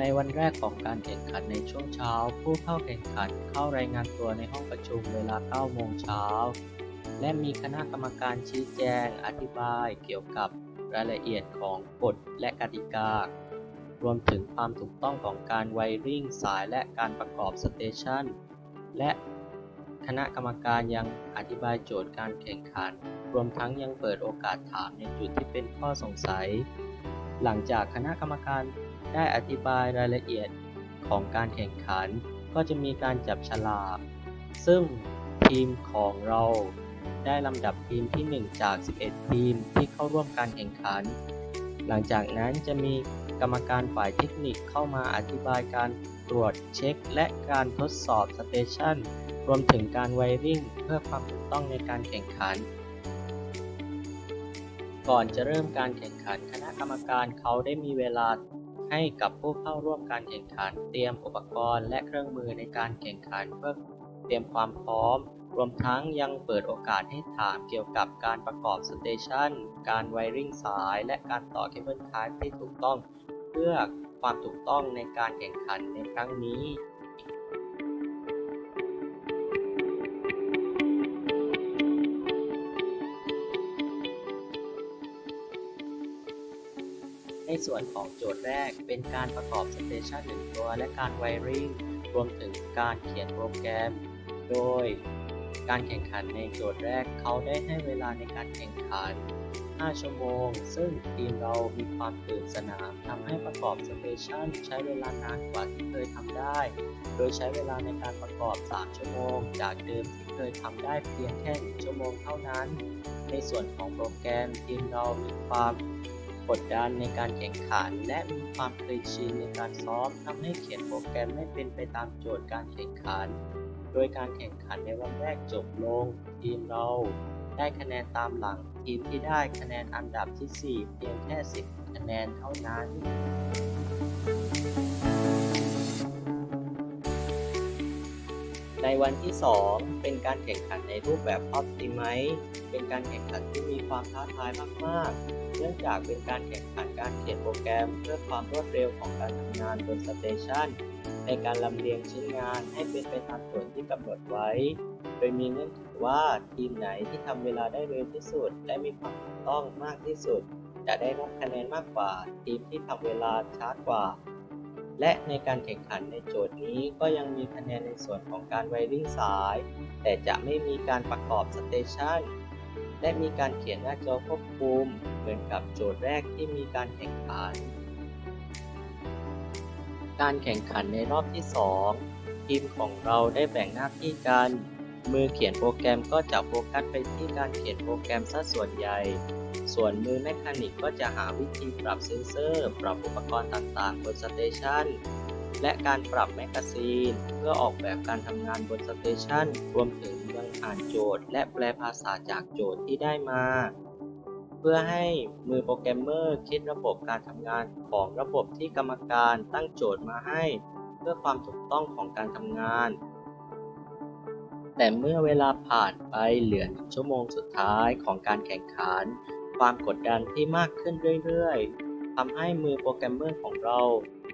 ในวันแรกของการแข่งขันในช่วงเช้า ผู้เข้าแข่งขันเข้ารายงานตัวในห้องประชุมเวลา 9 โมงเช้า และมีคณะกรรมการชี้แจง อธิบายเกี่ยวกับรายละเอียดของกฎและกติกา รวมถึงความถูกต้องของการไวริ่งสายและการประกอบสเตชันและคณะกรรมการยังอธิบายโจทย์การแข่งขัน รวมทั้งยังเปิดโอกาสถามในจุดที่เป็นข้อสงสัย หลังจากคณะกรรมการ ได้อธิบายรายละเอียดของการแข่งขัน ก็จะมีการจับฉลากซึ่งทีมของเราได้ลำดับทีมที่ 1 จาก 11 ทีมที่เข้าร่วมการแข่งขัน หลังจากนั้นจะมีกรรมการฝ่ายเทคนิคเข้ามาอธิบายการตรวจเช็ค และการทดสอบสเตชันรวมถึงการไวริ่งเพื่อความถูกต้องในการแข่งขัน ก่อนจะเริ่มการแข่งขันคณะกรรมการเขาได้มีเวลา ให้กับผู้เข้าร่วมการแข่งขัน เตรียมอุปกรณ์และเครื่องมือในการแข่งขันเพื่อเตรียมความพร้อม รวมทั้งยังเปิดโอกาสให้ถามเกี่ยวกับการประกอบสเตชันการไวริ่งสาย และการต่อเคเบิลคาร์ที่ถูกต้อง เพื่อความถูกต้องในการแข่งขันในครั้งนี้ ส่วนของโจทย์แรกเป็นการประกอบสเตชันหนึ่งตัวและการไวริงรวมถึงการเขียนโปรแกรม โดยการแข่งขันในโจทย์แรกเขาได้ให้เวลาในการแข่งขัน 5 ชั่วโมง ซึ่งทีมเรามีความตื่นสนามทำให้ประกอบสเตชันใช้เวลานานกว่าที่เคยทำได้ โดยใช้เวลาในการประกอบ 3 ชั่วโมง จากเดิมที่เคยทำได้เพียงแค่ 1 ชั่วโมงเท่านั้น ในส่วนของโปรแกรมทีมเรามีความ กดดันในการแข่งขัน และมีความเคยชินในการซ้อมทำให้เขียนโปรแกรมไม่เป็นไปตามโจทย์การแข่งขัน โดยการแข่งขันในวันแรกจบลง ทีมเราได้คะแนนตามหลังทีมที่ได้คะแนนอันดับที่ 4 เพียงแค่ 10 คะแนนเท่านั้นในวันที่ 2 เป็นการแข่งขันในรูปแบบ Optimize เป็นการแข่งขันที่มีความท้าทายมาก ๆ เนื่องจากเป็นการแข่งขันการเขียนโปรแกรม เพื่อความรวดเร็วของการทำงานบนสเตชันในการลำเลียงชิ้นงานให้เป็นไปตามส่วนที่กำหนดไว้ โดยมีเงื่อนไขว่าทีมไหนที่ทำเวลาได้เร็วที่สุด และมีความถูกต้องมากที่สุด จะได้รับคะแนนมากกว่า ทีมที่ทำเวลาช้ากว่า และในการแข่งขันในโจทย์นี้ก็ยังมีคะแนนในส่วนของการไวริ่งสาย แต่จะไม่มีการประกอบสเตชัน และมีการเขียนหน้าจอควบคุม เหมือนกับโจทย์แรกที่มีการแข่งขัน การแข่งขันในรอบที่ 2 ทีมของเราได้แบ่งหน้าที่กัน มือเขียนโปรแกรมก็จะโฟกัสไปที่การเขียนโปรแกรมซะส่วนใหญ่ ส่วนมือแมคานิกก็จะหาวิธีปรับเซนเซอร์ ปรับอุปกรณ์ต่างๆ บนสเตชันและการปรับแมกกาซีน เพื่อออกแบบการทำงานบนสเตชันรวมถึงยัง อ่านโจทย์ และแปลภาษาจากโจทย์ที่ได้มา เพื่อให้มือโปรแกรมเมอร์คิดระบบการทำงานของระบบที่กรรมการตั้งโจทย์มาให้ เพื่อความถูกต้องของการทำงาน แต่เมื่อเวลาผ่านไปเหลือชั่วโมงสุดท้ายของการแข่งขัน ความกดดันที่มากขึ้นเรื่อยๆทำให้มือโปรแกรมเมอร์ของเรา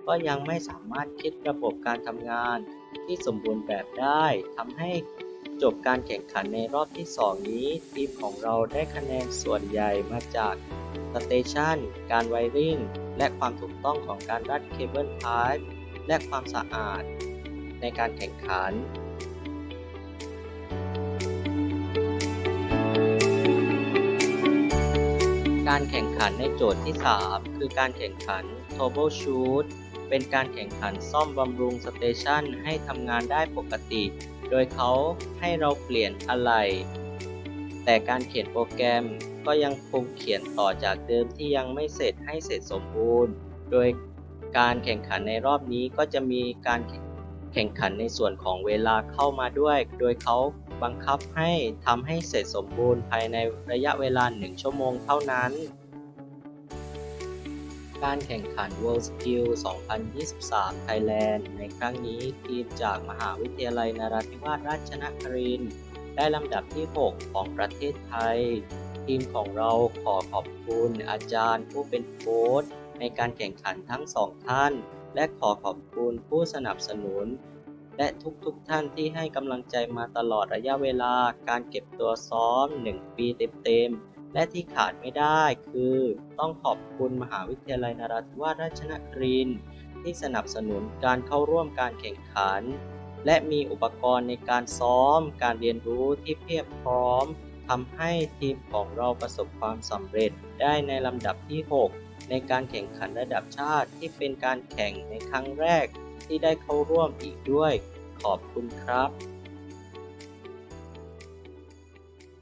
ก็ยังไม่สามารถคิดระบบการทำงานที่สมบูรณ์แบบได้ทำให้ จบการแข่งขันในรอบที่ 2 นี้ ทีมของเราได้คะแนนส่วนใหญ่มาจากสเตชันการไวริงและความถูกต้องของการรัดเคเบิลไทป์และความสะอาด ในการแข่งขันการแข่งขันในโจทย์ที่ 3 คือการแข่งขัน Troubleshoot เป็นการแข่งขันซ่อมบำรุงสเตชันให้ทำงานได้ปกติ โดยเขาให้เราเปลี่ยนอะไร แต่การเขียนโปรแกรมก็ยังคงเขียนต่อจากเดิมที่ยังไม่เสร็จให้เสร็จสมบูรณ์ โดยการแข่งขันในรอบนี้ก็จะมีการแข่งขันในส่วนของเวลาเข้ามาด้วย โดยเขาบังคับให้ทำให้เสร็จสมบูรณ์ภายในระยะเวลา 1 ชั่วโมงเท่านั้น การแข่งขัน World Skill 2023 Thailand ในครั้งนี้ทีมจากมหาวิทยาลัยนราธิวาสราชนครินทร์ได้ลำดับที่ 6 ของประเทศไทย ทีมของเราขอขอบคุณอาจารย์ผู้เป็นโค้ชในการแข่งขันทั้งสองท่าน และขอขอบคุณผู้สนับสนุน และทุกๆทท่านที่ให้กำลังใจมาตลอดระยะเวลาการเก็บตัวซ้อม 1 ปีเต็มๆ และที่ขาดไม่ได้คือต้องขอบคุณมหาวิทยาลัยนราธิวาสราชนครินทร์ที่สนับสนุนการเข้าร่วมการแข่งขัน และมีอุปกรณ์ในการซ้อมการเรียนรู้ที่เพียบพร้อมทำให้ทีมของเราประสบความสำเร็จได้ในลำดับที่ 6 ในการแข่งขันระดับชาติที่เป็นการแข่งในครั้งแรกที่ได้เข้าร่วมอีกด้วย ขอบคุณครับ